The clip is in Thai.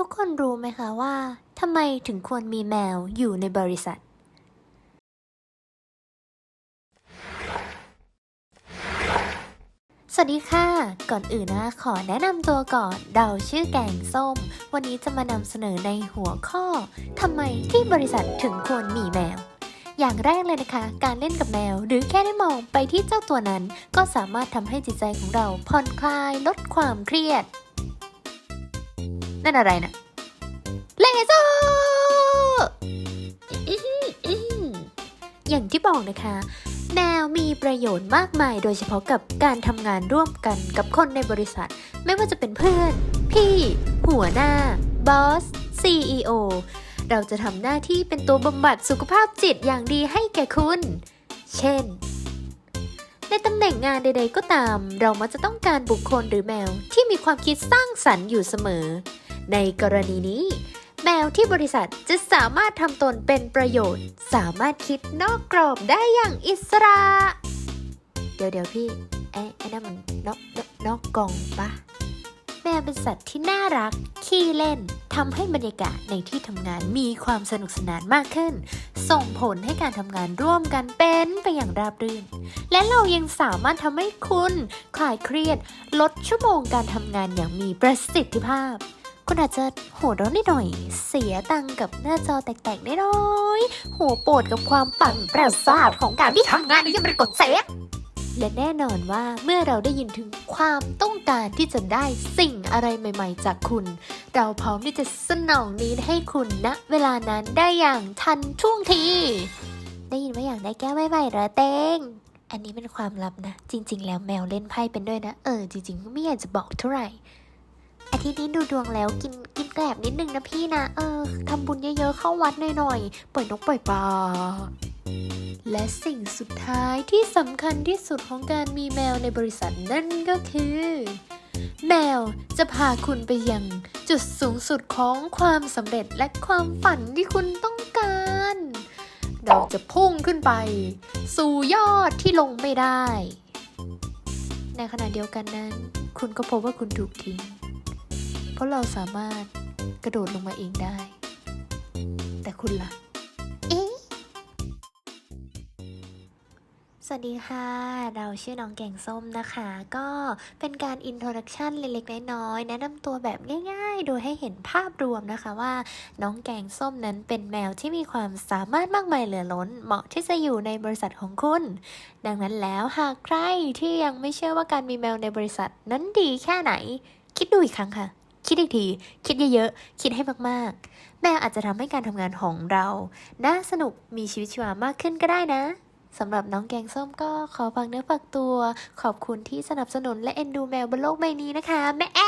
ทุกคนรู้ไหมคะว่าทำไมถึงควรมีแมวอยู่ในบริษัท สวัสดีค่ะ ก่อนอื่นนะขอแนะนำตัวก่อนเราชื่อแกงส้ม วันนี้จะมานำเสนอในหัวข้อทำไมที่บริษัทถึงควรมีแมว อย่างแรกเลยนะคะ การเล่นกับแมว หรือแค่ได้มองไปที่เจ้าตัวนั้น ก็สามารถทำให้จิตใจของเราผ่อนคลายลดความเครียด นั่นอะไรนะเลเซอร์อย่างที่บอกนะคะ แมวมีประโยชน์มากมายโดยเฉพาะกับการทำงานร่วมกันกับคนในบริษัท ไม่ว่าจะเป็นเพื่อน พี่ หัวหน้า บอส CEO เราจะทำหน้าที่เป็นตัวบำบัดสุขภาพจิตอย่างดีให้แก่คุณ เช่น ในตำแหน่งงานใด ๆ ก็ตาม เรามักจะต้องการบุคคลหรือแมวที่มีความคิดสร้างสรรค์อยู่เสมอ ในกรณีนี้ แมวที่บริษัทจะสามารถทำตนเป็นประโยชน์ สามารถคิดนอกกรอบได้อย่างอิสระ เดี๋ยวเดี๋ยวพี่ไอ้ไอ้นั่นมันนอกนอกกกล่องปะ แมวเป็นสัตว์ที่น่ารัก ขี้เล่นทำให้บรรยากาศในที่ทำงานมีความสนุกสนานมากขึ้น ส่งผลให้การทำงานร่วมกันเป็นไปอย่างราบรื่น และเรายังสามารถทำให้คุณคลายเครียด ลดชั่วโมงการทำงานอย่างมีประสิทธิภาพคุณอาจจะหัวเร้อนนิดหน่อย เสียตังกับหน้าจอแตกๆน้อยๆหัวปวดกับความปั่นประสาทของการที่ทำงานยังไม่ได้กดเซฟ และแน่นอนว่าเมื่อเราได้ยินถึงความต้องการที่จะได้สิ่งอะไรใหม่ ๆ จากคุณ เราพร้อมที่จะสนองนี้ให้คุณณเวลานั้นได้อย่างทันท่วงที ได้ยินว่าอยากได้แก้วใหม่ๆเหรอเต้งอันนี้เป็นความลับนะ จริง ๆ แล้วแมวเล่นไพ่เป็นด้วยนะ เออจริงๆก็ไม่อยากจะบอกเท่าไหร่อาทิตย์นี้ดูดวงแล้วกินกินแกลบนิดนึงนะพี่นะ เออทำบุญเยอะๆเข้าวัดหน่อยๆปล่อยนกปล่อยปลา และสิ่งสุดท้ายที่สำคัญที่สุดของการมีแมวในบริษัทนั่นก็คือ แมวจะพาคุณไปยังจุดสูงสุดของความสำเร็จและความฝันที่คุณต้องการ เราจะพุ่งขึ้นไป สู่ยอดที่ลงไม่ได้ ในขณะเดียวกันนั้น คุณก็พบว่าคุณถูกทิ้ง เพราะเราสามารถกระโดดลงมาเองได้ แต่คุณล่ะ วัสดีค่ะ เราชื่อน้องแกงส้มนะคะ ก็เป็นการอินโทรดักชันเล็กๆน้อยๆแนะนำตัวแบบง่ายๆ โดยให้เห็นภาพรวมนะคะว่าน้องแกงส้มนั้นเป็นแมวที่มีความสามารถมากมายเหลือล้น เหมาะที่จะอยู่ในบริษัทของคุณ ดังนั้นแล้วหากใครที่ยังไม่เชื่อว่าการมีแมวในบริษัทนั้นดีแค่ไหน คิดดูอีกครั้งค่ะคิดอีกที คิดเยอะๆ คิดให้มากๆ แมวอาจจะทำให้การทำงานของเรา น่าสนุก มีชีวิตชีวามากขึ้นก็ได้นะ สำหรับน้องแกงส้มก็ขอฝากเนื้อฝากตัว ขอบคุณที่สนับสนุนและเอ็นดูแมวบนโลกใบนี้นะคะ แม่แอ